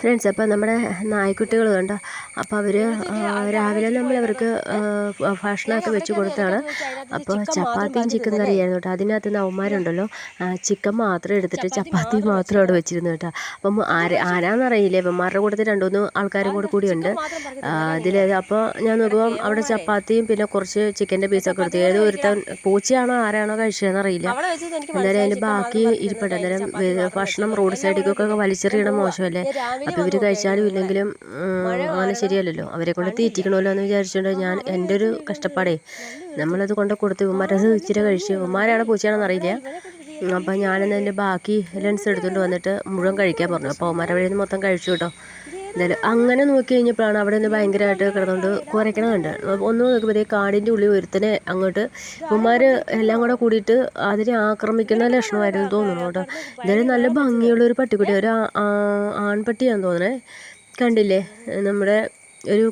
Friends അപ്പോൾ നമ്മുടെ നായ്ക്കുട്ടികൾ കണ്ടോ? അപ്പോൾ അവർ രാവിലെ നമ്മൾ അവർക്ക് ഭക്ഷണമൊക്കെ വെച്ച് കൊടുത്താണ്. അപ്പോൾ ചപ്പാത്തിയും ചിക്കൻ കറിയായിരുന്നു കേട്ടോ. അതിനകത്ത് നവന്മാരുണ്ടല്ലോ ചിക്കൻ മാത്രം എടുത്തിട്ട് ചപ്പാത്തി മാത്രം അവിടെ വെച്ചിരുന്നു കേട്ടോ. അപ്പം ആര ആരാന്നറിയില്ല ഇവന്മാരുടെ കൂട്ടത്തിൽ രണ്ടുമൂന്ന് ആൾക്കാരും കൂടെ കൂടിയുണ്ട്. അതിൽ അപ്പോൾ ഞാൻ നോക്കുമ്പോൾ അവിടെ ചപ്പാത്തിയും പിന്നെ കുറച്ച് ചിക്കന്റെ പീസൊക്കെ എടുത്തു. ഏതോ ഒരുത്തൻ പൂച്ചയാണോ ആരാണോ കഴിച്ചതെന്ന് അറിയില്ല. അന്നേരം അതിന്റെ ബാക്കി ഇരിപ്പട്ടെ അന്നേരം ഭക്ഷണം റോഡ് സൈഡിലേക്കൊക്കെ വലിച്ചെറിയണം മോശമല്ലേ? അപ്പോൾ ഇവർ കഴിച്ചാലും ഇല്ലെങ്കിലും അങ്ങനെ ശരിയല്ലല്ലോ അവരെ കൊണ്ട് തീറ്റിക്കണമല്ലോ എന്ന് വിചാരിച്ചുകൊണ്ട് ഞാൻ എന്റെ ഒരു കഷ്ടപ്പാടേ നമ്മളത് കൊണ്ട് കൊടുത്ത് ഉമ്മാരത് ഇച്ചിരി കഴിച്ചു ഉമ്മാരാണ് പൂച്ചയാണെന്ന് അറിയില്ല. അപ്പം ഞാനെന്ന് എന്റെ ബാക്കി ലെൻസ് എടുത്തുകൊണ്ട് വന്നിട്ട് മുഴുവൻ കഴിക്കാൻ പറഞ്ഞു. അപ്പോൾ ഉമ്മാരെ വഴിയിൽ നിന്ന് മൊത്തം കഴിച്ചു കേട്ടോ. എന്തായാലും അങ്ങനെ നോക്കി കഴിഞ്ഞപ്പോഴാണ് അവിടെ നിന്ന് ഭയങ്കരമായിട്ട് കിടന്നുകൊണ്ട് കുറയ്ക്കണമുണ്ട് ഒന്ന് നോക്കുമ്പോഴേ കാടിന്റെ ഉള്ളിൽ ഒരുത്തനെ അങ്ങോട്ട് ഉമ്മാർ എല്ലാം കൂടെ കൂടിയിട്ട് അതിനെ ആക്രമിക്കുന്ന ലക്ഷണമായിരുന്നു തോന്നുന്നു കേട്ടോ. എന്തായാലും നല്ല ഭംഗിയുള്ള ഒരു പട്ടിക്കുട്ടി ഒരു ആൺപട്ടിയാണെന്ന് തോന്നണേ. കണ്ടില്ലേ? നമ്മുടെ ഒരു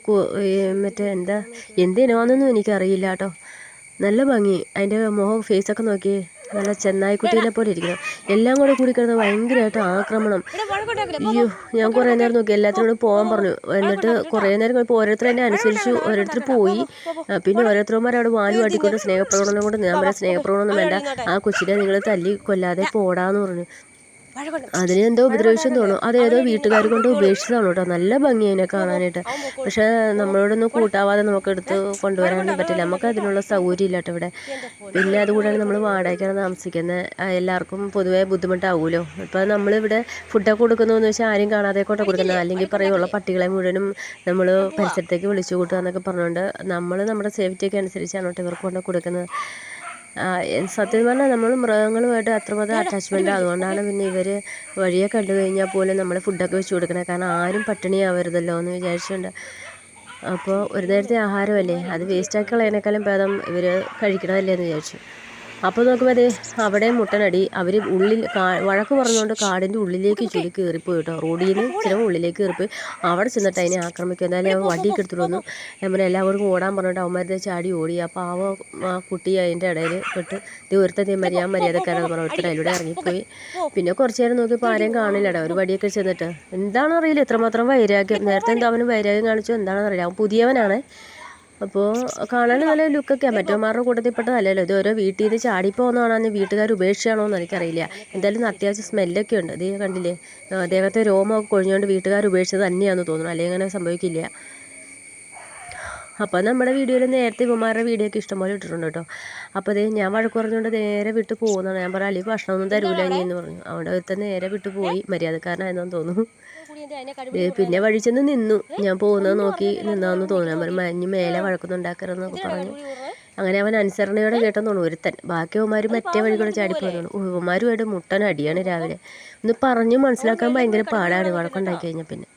മറ്റേ എന്താ എന്തിനാണെന്നൊന്നും എനിക്കറിയില്ല കേട്ടോ നല്ല ഭംഗി. അതിന്റെ മുഖം ഫേസൊക്കെ നോക്കി നല്ല ചെന്നായിക്കുട്ടീനെ പോലെ ഇരിക്കണം എല്ലാം കൂടെ കൂടി കിടന്ന് ഭയങ്കരമായിട്ട് ആക്രമണം. അയ്യോ ഞാൻ കുറേ നേരം നോക്കി. എല്ലാത്തിനോടും പോകാൻ പറഞ്ഞു. എന്നിട്ട് കുറേ നേരം കഴിഞ്ഞപ്പോൾ ഓരോരുത്തർ എന്നെ അനുസരിച്ചു ഓരോരുത്തർ പോയി. പിന്നെ ഓരോരുത്തർമാർ അവിടെ വാലു കാട്ടിക്കൊണ്ട് സ്നേഹപ്രകടനം കൊണ്ട് ഞാൻ പറയാം സ്നേഹപ്രകടനം വേണ്ട. ആ കൊച്ചിനെ നിങ്ങൾ തല്ലി കൊല്ലാതെ പോടാന്ന് പറഞ്ഞു. അതിന് എന്തോ ഉപദ്രവിച്ചെന്ന് തോന്നുന്നു. അതേതോ വീട്ടുകാർ കൊണ്ട് ഉപേക്ഷിച്ചതാണ് കേട്ടോ? നല്ല ഭംഗി അതിനെ കാണാനായിട്ട്. പക്ഷെ നമ്മളോടൊന്നും കൂട്ടാവാതെ നമുക്ക് എടുത്ത് കൊണ്ടുവരാനൊന്നും പറ്റില്ല. നമുക്ക് അതിനുള്ള സൗകര്യം ഇല്ല കേട്ടോ ഇവിടെ. പിന്നെ അതുകൂടാണ് നമ്മൾ വാടകയ്ക്കാണ് താമസിക്കുന്നത് എല്ലാവർക്കും പൊതുവേ ബുദ്ധിമുട്ടാവുമല്ലോ ഇപ്പം നമ്മളിവിടെ ഫുഡൊക്കെ കൊടുക്കുന്നതെന്ന് വെച്ചാൽ ആരും കാണാതെ കൊണ്ട കൊടുക്കുന്നത്. അല്ലെങ്കിൽ പറയുള്ള പട്ടികളെ മുഴുവനും നമ്മൾ പരിസരത്തേക്ക് വിളിച്ചു കൂട്ടുക എന്നൊക്കെ പറഞ്ഞുകൊണ്ട് നമ്മൾ നമ്മുടെ സേഫ്റ്റിയൊക്കെ അനുസരിച്ചാണ് കേട്ടോ ഇവർക്ക് കൊണ്ട് കൊടുക്കുന്നത്. സത്യം പറഞ്ഞാൽ നമ്മൾ മൃഗങ്ങളുമായിട്ട് അത്രമാത്രം അറ്റാച്ച്മെന്റ് അതുകൊണ്ടാണ് പിന്നെ ഇവർ വഴിയെ കണ്ടു കഴിഞ്ഞാൽ പോലും നമ്മൾ ഫുഡൊക്കെ വെച്ച് കൊടുക്കണേ. കാരണം ആരും പട്ടിണിയാവരുതല്ലോ എന്ന് വിചാരിച്ചുകൊണ്ട് അപ്പോൾ ഒരു നേരത്തെ ആഹാരമല്ലേ? അത് വേസ്റ്റാക്കി കളയണേക്കാളും ഭേദം ഇവർ കഴിക്കണമല്ലേ എന്ന് വിചാരിച്ചു. അപ്പോൾ നോക്കുമ്പോൾ അതെ അവിടെ മുട്ടനടി അവർ ഉള്ളിൽ വഴക്ക് പറഞ്ഞുകൊണ്ട് കാടിന്റെ ഉള്ളിലേക്ക് ചുരുക്കി കയറിപ്പോയി കേട്ടോ. റോഡിൽ നിന്ന് ചിലവ് ഉള്ളിലേക്ക് കയറിപ്പോയി. അവിടെ ചെന്നിട്ട് അതിനെ ആക്രമിക്കും. എന്തായാലും അവൻ വടിയൊക്കെ എടുത്തിട്ട് വന്നു. പറഞ്ഞു എല്ലാവർക്കും ഓടാൻ പറഞ്ഞിട്ട് അവന്മാരുടെ ചാടി ഓടി. അപ്പോൾ ആ കുട്ടി അതിന്റെ ഇടയിൽ പെട്ട് ഇത് ഒരുത്തൻ മര്യാദ മര്യാദക്കാരെന്ന് പറഞ്ഞു ഒരുത്തർ അതിലൂടെ ഇറങ്ങിപ്പോയി. പിന്നെ കുറച്ച് നേരം നോക്കിയപ്പോൾ ആരെയും കാണില്ലടാ ഒരു വടിയൊക്കെ ചെന്നിട്ട്. എന്താണെന്നറിയില്ല. എത്രമാത്രം വൈരാഗ്യം. നേരത്തെ എന്താ അവന് വൈരാഗ്യം കാണിച്ചു? എന്താണെന്നറിയില്ല. അവൻ പുതിയവനാണ്. അപ്പോൾ കാണാൻ നല്ല ലുക്കൊക്കെ മറ്റവന്മാരുടെ കൂട്ടത്തിൽപ്പെട്ടതല്ലല്ലോ ഇത് ഓരോ വീട്ടിൽ നിന്ന് ചാടിപ്പോകുന്നതാണെന്ന് വീട്ടുകാർ ഉപേക്ഷയാണോ എന്ന് എനിക്കറിയില്ല. എന്തായാലും അത്യാവശ്യം സ്മെല്ലൊക്കെ ഉണ്ട്. ഇത് കണ്ടില്ലേ? അദ്ദേഹത്തെ രോമമൊക്കെ കൊഴിഞ്ഞുകൊണ്ട് വീട്ടുകാർ ഉപേക്ഷിച്ചത് തന്നെയാണെന്ന് തോന്നുന്നു. അല്ലെങ്കിൽ അങ്ങനെ സംഭവിക്കില്ല. അപ്പോൾ നമ്മുടെ വീഡിയോയിൽ നേരത്തെ ഇവന്മാരുടെ വീഡിയോ ഒക്കെ ഇഷ്ടംപോലെ ഇട്ടിട്ടുണ്ട് കേട്ടോ. അപ്പോൾ അതേ ഞാൻ വഴക്ക് പറഞ്ഞുകൊണ്ട് നേരെ വിട്ട് പോകുന്നതാണ്. ഞാൻ പറയാം അലി ഭക്ഷണമൊന്നും തരൂല ഇനി എന്ന് പറഞ്ഞു. അവിടെ ഒരുത്തൻ നേരെ വിട്ട് പോയി. മര്യാദക്കാരനായെന്നു തോന്നുന്നു. പിന്നെ വഴി ചെന്ന് നിന്നു. ഞാൻ പോകുന്നത് നോക്കി നിന്നാന്ന് തോന്നുന്നു. ഞാൻ പറഞ്ഞു മഞ്ഞ് മേലെ വഴക്കൊന്നുണ്ടാക്കരുതെന്നൊക്കെ പറഞ്ഞു. അങ്ങനെ അവൻ അനുസരണയോടെ കേട്ടെന്ന് തോന്നുന്നു. ഒരുത്തൻ ബാക്കി അവന്മാർ മറ്റേ വഴി കൂടെ ചാടിപ്പോന്നു ഇവന്മാരുമായിട്ട് മുട്ടൻ അടിയാണ് രാവിലെ. ഒന്ന് പറഞ്ഞു മനസ്സിലാക്കാൻ ഭയങ്കര പാടാണ്. വഴക്കുണ്ടാക്കി കഴിഞ്ഞാൽ പിന്നെ.